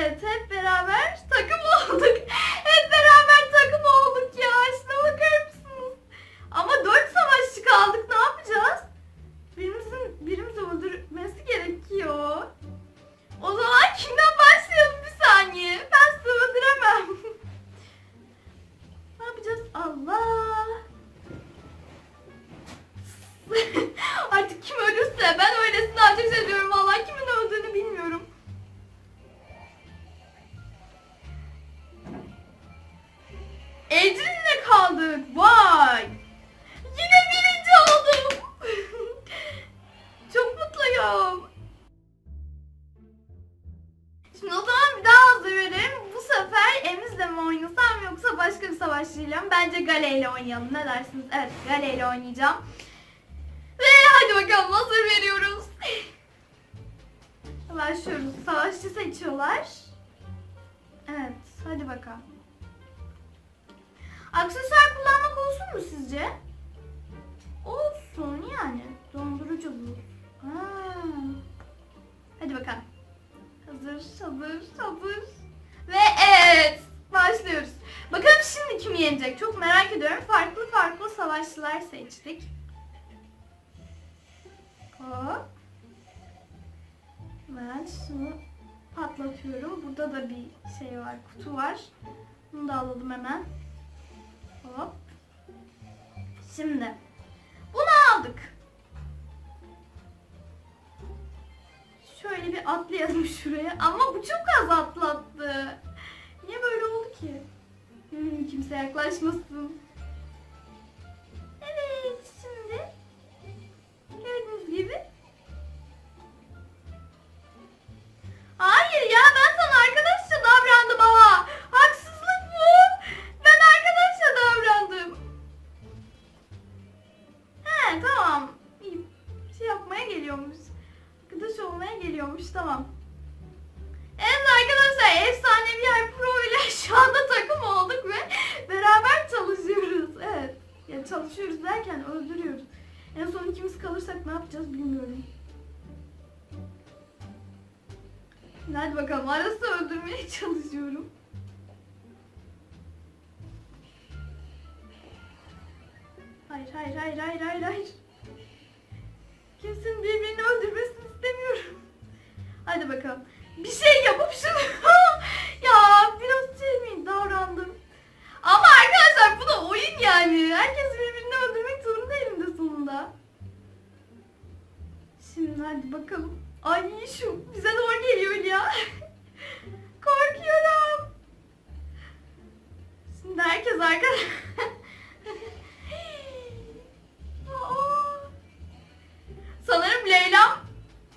Evet hep başka bir savaşçıyla? Bence Gale oynayalım. Ne dersiniz? Evet Gale oynayacağım. Ve hadi bakalım hazır veriyoruz. Başlıyoruz. Savaşçı seçiyorlar. Evet hadi bakalım. Aksesuar kullanmak olsun mu sizce? Olsun yani. Dondurucu bu. Ha. Hadi bakalım. Hazır, hazır, hazır. Ve evet, başlıyoruz. Bakalım şimdi kim yenecek? Çok merak ediyorum. Farklı farklı savaşçılar seçtik. Hop. Ben şunu patlatıyorum. Burada da bir şey var, kutu var. Bunu da alalım hemen. Hop. Şimdi bunu aldık. Şöyle bir atlayalım şuraya. Ama bu çok az atlattı. Niye böyle oldu ki? Kimse yaklaşmasın. Evet şimdi gördüğünüz gibi. Hayır ya ben sana arkadaşça davrandım ama. Haksızlık bu. Ben arkadaşça davrandım. He tamam. İyi. Şey yapmaya geliyormuş. Arkadaş olmaya geliyormuş tamam. Efsanevi yer pro ile şu anda takım olduk ve beraber çalışıyoruz. Evet. Yani çalışıyoruz derken öldürüyoruz. En son ikimiz kalırsak ne yapacağız bilmiyorum. Hadi bakalım arası öldürmeye çalışıyorum. Hayır hayır hayır hayır hayır hayır. Kimsenin birbirini öldürmesini istemiyorum. Hadi bakalım. Bir şey yapıp şunu... ya biraz şey davrandım. Ama arkadaşlar bu da oyun yani. Herkes birbirini öldürmek zorunda elinde sonunda. Şimdi hadi bakalım. Ay şu bize doğru geliyor ya. Korkuyorum. Şimdi herkes arkadaş. Sanırım Leyla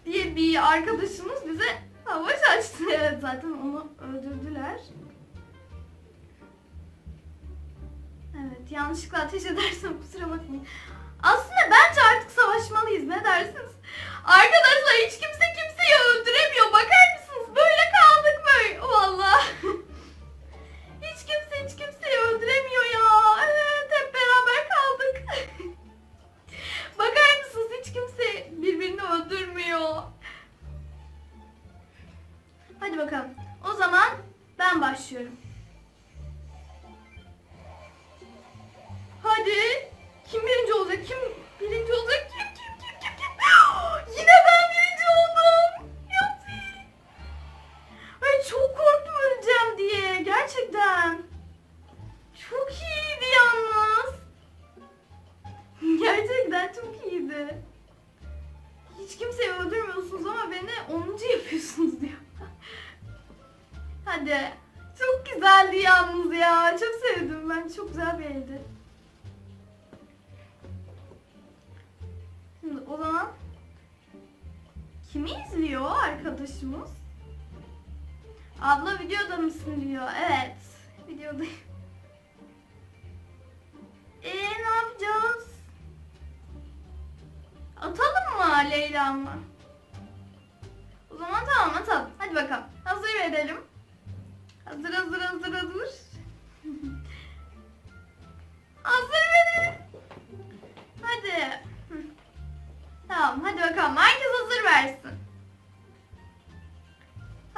diye bir arkadaşımız bize savaş açtı. Evet zaten onu öldürdüler. Evet yanlışlıkla ateş edersem kusura bakmayın. Aslında bence artık savaşmalıyız ne dersiniz? Arkadaşlar hiç kimse kimseyi Hadi bakalım. O zaman ben başlıyorum. Hadi. Hadi. Çok güzeldi yalnız ya. Çok sevdim ben. Çok güzel bir eldi. Şimdi o zaman kimi izliyor arkadaşımız? Abla videoda mısın diyor. Evet. Videodayım. Eee ne yapacağız? Atalım mı Leyla mı? O zaman tamam atalım. Hadi bakalım. Hazır verelim.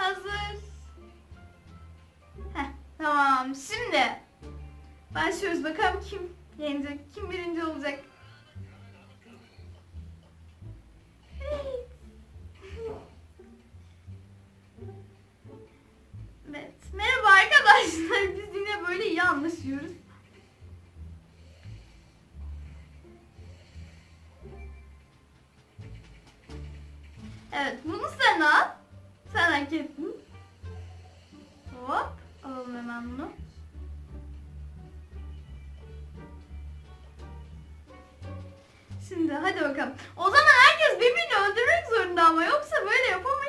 hazır. Heh, tamam şimdi başlıyoruz bakalım kim yenecek, kim birinci olacak. Evet. Merhaba arkadaşlar. Biz yine böyle yanlış yiyoruz. Sen hak ettin. Hop, alalım hemen bunu. Şimdi hadi bakalım. O zaman herkes birbirini öldürmek zorunda ama yoksa böyle yapamayız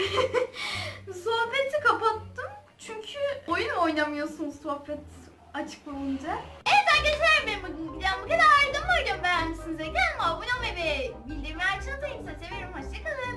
Sohbeti kapattım. Çünkü oyun oynamıyorsunuz sohbet açık olunca. Evet arkadaşlar benim bugün videom bu kadar. Umarım beğenmişsinizdir. Kanalıma abone olmayı ve bildirimleri açın. Seviyorum. Hoşçakalın.